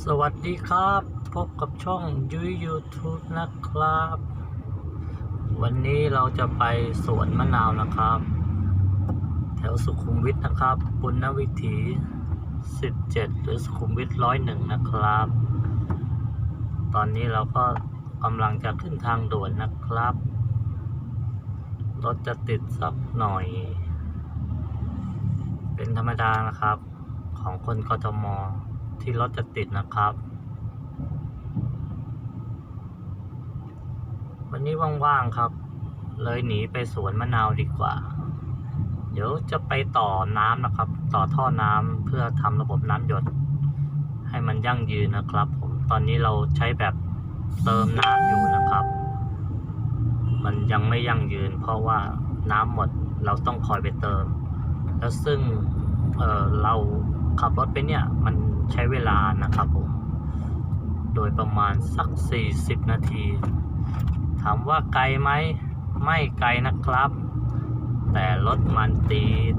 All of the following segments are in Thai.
สวัสดีครับ พบกับช่องยุ้ย YouTube นะครับ วันนี้เราจะไปสวนมะนาวนะครับ แถวสุขุมวิทนะครับบุญนวิถี 17 หรือสุขุมวิทร้อยหนึ่งนะครับ ตอนนี้เราก็กำลังจะขึ้นทางด่วนนะครับ รถจะติดสักหน่อย เป็นธรรมดานะครับ ของคนกทม ที่รถจะติดนะครับ วันนี้ว่างๆครับ เลยหนีไปสวนมะนาวดีกว่า เดี๋ยวจะไปต่อน้ำนะครับ ต่อท่อน้ำเพื่อทำระบบน้ำหยด ให้มันยั่งยืนนะครับ ผมตอนนี้เราใช้แบบเติมน้ำอยู่นะครับ มันยังไม่ยั่งยืน เพราะว่าน้ำหมดเราต้องคอยไปเติม แล้วซึ่งเเรา ขับรถไปเนี่ย มันใช้เวลานะครับผม โดยประมาณสัก 40 นาที ถามว่าไกลไหม ไม่ไกลนะครับ แต่รถมันติด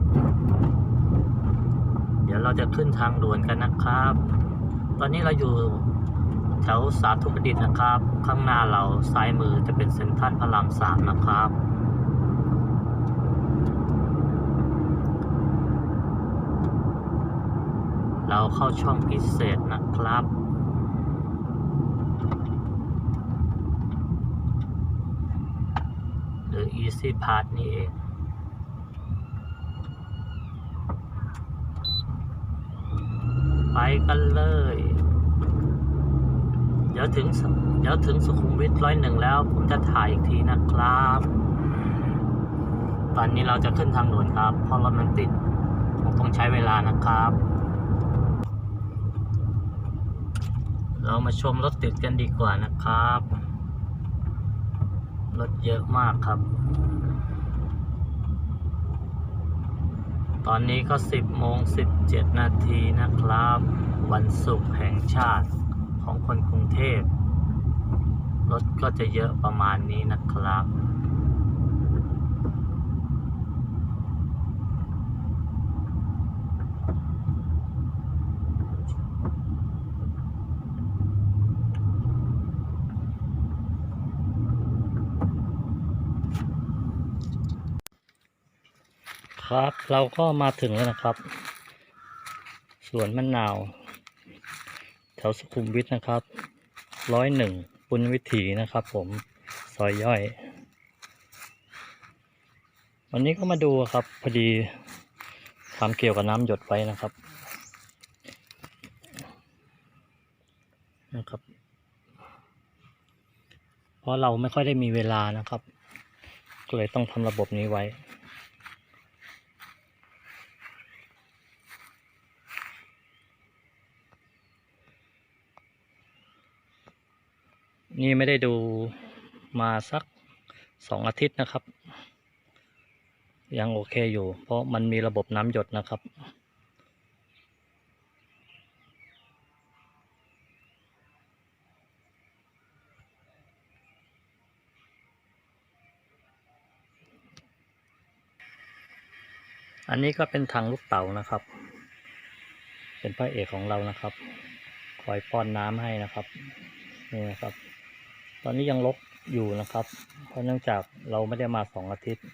เดี๋ยวเราจะขึ้นทางด่วนกันนะครับ ตอนนี้เราอยู่แถวสาธุประดิษฐ์นะครับ ข้างหน้าเราซ้ายมือจะเป็นเซ็นทรัลพระรามสามนะครับ เราเข้าช่องพิเศษนะครับ หรือ Easy Pass นี่เองไปกันเลย เดี๋ยวถึง เดี๋ยวถึงสุขุมวิทร้อยหนึ่งแล้ว ผมจะถ่ายอีกทีนะครับ ตอนนี้เราจะขึ้นทางด่วนครับ เพราะรถมันติดคงต้องใช้เวลานะครับ เรามาชมรถติดกันดีกว่านะครับ รถเยอะมากครับ ตอนนี้ก็ 10โมง17 นาทีนะครับ วันศุกร์แห่งชาติของคนกรุงเทพ รถก็จะเยอะประมาณนี้นะครับ ครับ เราก็มาถึงแล้วนะครับ สวนมะนาว แถวสุขุมวิทนะครับร้อยหนึ่งปุณวิถีนะครับผมซอยย่อย วันนี้ก็มาดูครับพอดีทำเกี่ยวกับน้ำหยดไว้นะครับ นะครับ เพราะเราไม่ค่อยได้มีเวลานะครับ ก็เลยต้องทำระบบนี้ไว้ นี่ไม่ได้ดูมาสักสองอาทิตย์นะครับ ยังโอเคอยู่ เพราะมันมีระบบน้ำหยดนะครับ อันนี้ก็เป็นถังลูกเต๋านะครับ เป็นพระเอกของเรานะครับ คอยป้อนน้ำให้นะครับนี่นะครับ ตอนนี้ยังลบอยู่นะครับ เพราะเนื่องจากเราไม่ได้มาสองอาทิตย์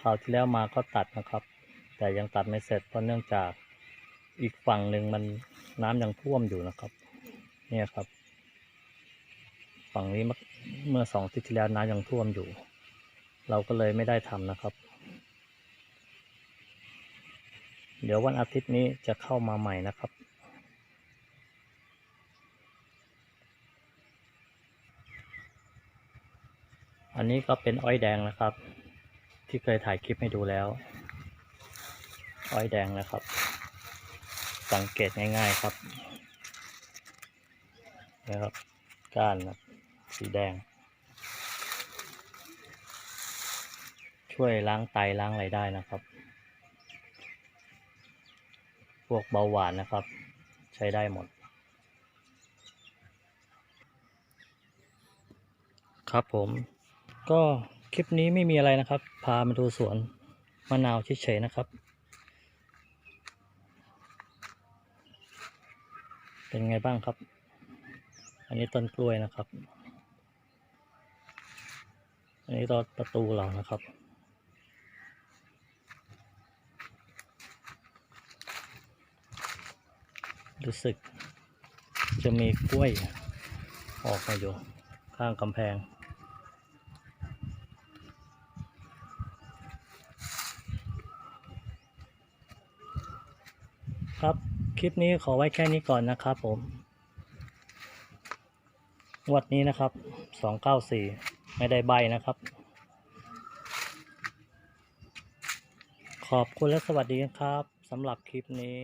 คราวที่แล้วมาก็ตัดนะครับ แต่ยังตัดไม่เสร็จเพราะเนื่องจากอีกฝั่งหนึ่งมันน้ำยังท่วมอยู่นะครับ เนี่ยครับ ฝั่งนี้เมื่อสองอาทิตย์ที่แล้วน้ำยังท่วมอยู่ เราก็เลยไม่ได้ทำนะครับ เดี๋ยววันอาทิตย์นี้จะเข้ามาใหม่นะครับ อันนี้ก็เป็นอ้อยแดงนะครับ ที่เคยถ่ายคลิปให้ดูแล้ว อ้อยแดงนะครับ สังเกตง่าย ๆครับนะครับก้านนะสีแดง ช่วยล้างไตล้างอะไรได้นะครับ พวกเบาหวานนะครับ ใช้ได้หมด ครับผม ก็คลิปนี้ไม่มีอะไรนะครับ พามาดูสวนมะนาวเฉยๆนะครับ เป็นไงบ้างครับ อันนี้ต้นกล้วยนะครับ อันนี้ต้นประตูเรานะครับ รู้สึกจะมีกล้วยออกมาอยู่ข้างกำแพง คลิปนี้ขอไว้แค่นี้ก่อนนะครับผมวัดนี้นะครับ สองเก้าสี่ไม่ได้ใบนะครับ ขอบคุณและสวัสดีครับสำหรับคลิปนี้